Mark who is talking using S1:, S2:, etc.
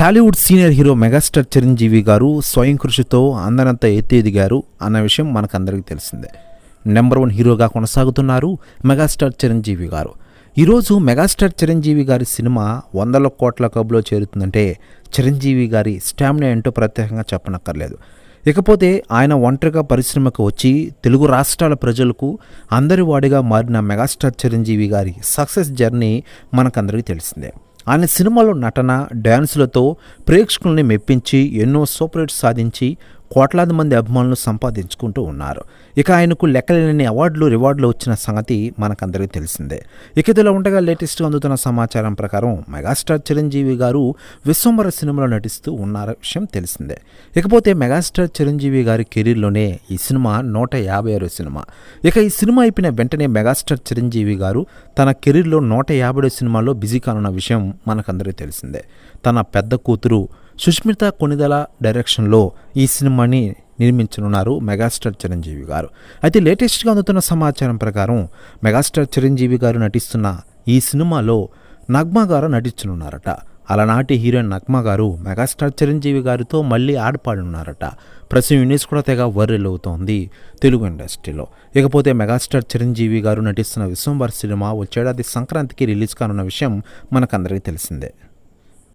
S1: Tollywood senior hero megastar Chiranjeevi garu స్వయం కృషితో అందనంత ఎత్తి ఎదిగారు అన్న విషయం మనకందరికీ తెలిసిందే. నెంబర్ వన్ హీరోగా కొనసాగుతున్నారు మెగాస్టార్ చిరంజీవి గారు. ఈరోజు మెగాస్టార్ చిరంజీవి గారి సినిమా వందల కోట్ల కబులో చేరుతుందంటే చిరంజీవి గారి స్టామినా ఏంటో ప్రత్యేకంగా చెప్పనక్కర్లేదు. ఇకపోతే ఆయన ఒంటరిగా పరిశ్రమకు వచ్చి తెలుగు రాష్ట్రాల ప్రజలకు అందరి వాడిగా మారిన మెగాస్టార్ చిరంజీవి గారి సక్సెస్ జర్నీ మనకందరికీ తెలిసిందే. ఆయన సినిమాలో నటన డ్యాన్సులతో ప్రేక్షకుల్ని మెప్పించి ఎన్నో సూపర్ హిట్స్ సాధించి కోట్లాది మంది అభిమానులు సంపాదించుకుంటూ ఉన్నారు. ఇక ఆయనకు లెక్కలేని అవార్డులు రివార్డులు వచ్చిన సంగతి మనకందరికీ తెలిసిందే. ఇక ఇదిలో ఉండగా లేటెస్ట్గా అందుతున్న సమాచారం ప్రకారం మెగాస్టార్ చిరంజీవి గారు విశ్వంబర సినిమాలో నటిస్తూ ఉన్న విషయం తెలిసిందే. ఇకపోతే మెగాస్టార్ చిరంజీవి గారి కెరీర్లోనే ఈ సినిమా నూట యాభై ఆరో సినిమా. ఇక ఈ సినిమా అయిపోయిన వెంటనే మెగాస్టార్ చిరంజీవి గారు తన కెరీర్లో నూట యాభై సినిమాలో బిజీ కానున్న విషయం మనకందరికీ తెలిసిందే. తన పెద్ద కూతురు సుష్మిత కొనిదల డైరెక్షన్లో ఈ సినిమాని నిర్మించనున్నారు మెగాస్టార్ చిరంజీవి గారు. అయితే లేటెస్ట్గా అందుతున్న సమాచారం ప్రకారం మెగాస్టార్ చిరంజీవి గారు నటిస్తున్న ఈ సినిమాలో నగ్మా గారు నటించనున్నారట. అలనాటి హీరోయిన్ నగ్మా గారు మెగాస్టార్ చిరంజీవి గారితో మళ్ళీ ఆడపాడున్నారట ప్రస్తుతం యూనిస్ కూడా తెగ వర్రెల్ అవుతోంది తెలుగు ఇండస్ట్రీలో. ఇకపోతే మెగాస్టార్ చిరంజీవి గారు నటిస్తున్న విశ్వంబర్ సినిమా వచ్చేడాది సంక్రాంతికి రిలీజ్ కానున్న విషయం మనకందరికీ తెలిసిందే.